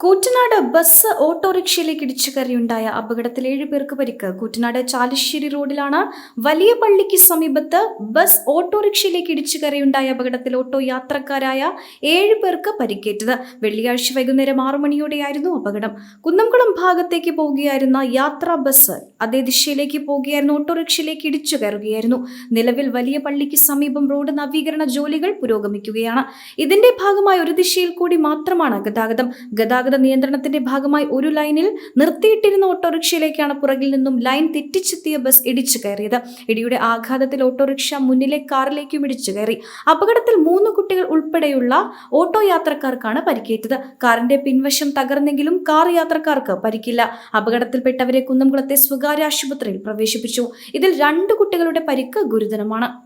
Koottanad bus ഓട്ടോറിക്ഷയിലേക്ക് ഇടിച്ചു കയറിയുണ്ടായ അപകടത്തിൽ ഏഴ് പേർക്ക് പരിക്ക്. കൂറ്റനാട് ചാലിശ്ശേരി റോഡിലാണ് വലിയ പള്ളിക്ക് സമീപത്ത് ബസ് ഓട്ടോറിക്ഷയിലേക്ക് ഇടിച്ചു കയറിയുണ്ടായ അപകടത്തിൽ ഓട്ടോ യാത്രക്കാരായ ഏഴ് പേർക്ക് പരിക്കേറ്റത്. വെള്ളിയാഴ്ച വൈകുന്നേരം ആറു മണിയോടെയായിരുന്നു അപകടം. കുന്നംകുളം ഭാഗത്തേക്ക് പോവുകയായിരുന്ന യാത്രാ ബസ് അതേ ദിശയിലേക്ക് പോവുകയായിരുന്നു ഓട്ടോറിക്ഷയിലേക്ക് ഇടിച്ചു കയറുകയായിരുന്നു നിലവിൽ വലിയ പള്ളിക്ക് സമീപം റോഡ് നവീകരണ ജോലികൾ പുരോഗമിക്കുകയാണ്. ഇതിന്റെ ഭാഗമായി ഒരു ദിശയിൽ കൂടി മാത്രമാണ് ഗതാഗതം. ഗതാഗത നിയന്ത്രണത്തിന്റെ ഭാഗമായി ഒരു ലൈനിൽ നിർത്തിയിട്ടിരുന്ന ഓട്ടോറിക്ഷയിലേക്കാണ് പുറകിൽ നിന്നും ലൈൻ തെറ്റിച്ചെത്തിയ ബസ് ഇടിച്ചു കയറിയത്. ഇടിയുടെ ആഘാതത്തിൽ ഓട്ടോറിക്ഷ മുന്നിലെ കാറിലേക്കും ഇടിച്ചു കയറി. അപകടത്തിൽ മൂന്ന് കുട്ടികൾ ഉൾപ്പെടെയുള്ള ഓട്ടോ യാത്രക്കാർക്കാണ് പരിക്കേറ്റത്. കാറിന്റെ പിൻവശം തകർന്നെങ്കിലും കാർ യാത്രക്കാർക്ക് പരിക്കില്ല. അപകടത്തിൽപ്പെട്ടവരെ കുന്നംകുളത്തെ സ്വകാര്യ ആശുപത്രിയിൽ പ്രവേശിപ്പിച്ചു. ഇതിൽ രണ്ട് കുട്ടികളുടെ പരിക്ക് ഗുരുതരമാണ്.